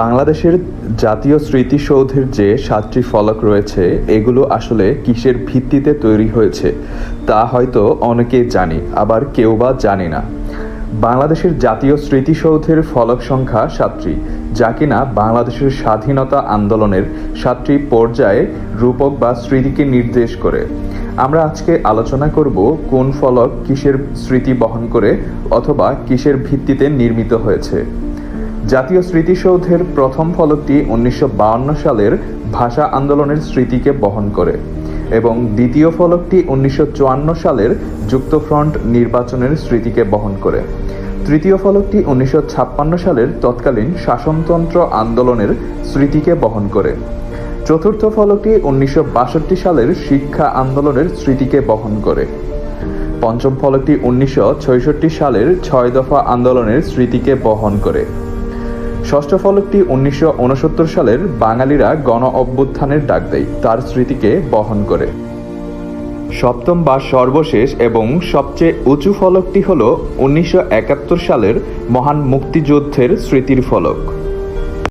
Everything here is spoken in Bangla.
বাংলাদেশের জাতীয় স্মৃতিসৌধের যে সাতটি ফলক রয়েছে, এগুলো আসলে কিসের ভিত্তিতে তৈরি হয়েছে, তা হয়তো অনেকেই জানি, আবার কেউ বা জানে না। বাংলাদেশের জাতীয় স্মৃতিসৌধের ফলক সংখ্যা সাতটি, যা কিনা বাংলাদেশের স্বাধীনতা আন্দোলনের সাতটি পর্যায়ে রূপক বা স্মৃতিকে নির্দেশ করে। আমরা আজকে আলোচনা করব কোন ফলক কিসের স্মৃতি বহন করে অথবা কিসের ভিত্তিতে নির্মিত হয়েছে। জাতীয় স্মৃতিসৌধের প্রথম ফলকটি উনিশশো সালের ভাষা আন্দোলনের স্মৃতিকে বহন করে এবং দ্বিতীয় ফলকটি উনিশশো চুয়ান্ন সালের যুক্তফ্রন্ট নির্বাচনের স্মৃতিকে বহন করে। তৃতীয় ফলকটি উনিশশো ছাপ্পান্ন সালের তৎকালীন শাসনতন্ত্র আন্দোলনের স্মৃতিকে বহন করে। চতুর্থ ফলকটি উনিশশো বাষট্টি সালের শিক্ষা আন্দোলনের স্মৃতিকে বহন করে। পঞ্চম ফলকটি উনিশশো সালের ছয় দফা আন্দোলনের স্মৃতিকে বহন করে। ষষ্ঠ ফলকটি উনিশশো উনসত্তর সালের বাঙালিরা গণ অভ্যুত্থানের ডাক দেয়, তার স্মৃতিকে বহন করে। সপ্তম বা সর্বশেষ এবং সবচেয়ে উঁচু ফলকটি হল উনিশশো একাত্তর সালের মহান মুক্তিযুদ্ধের স্মৃতির ফলক।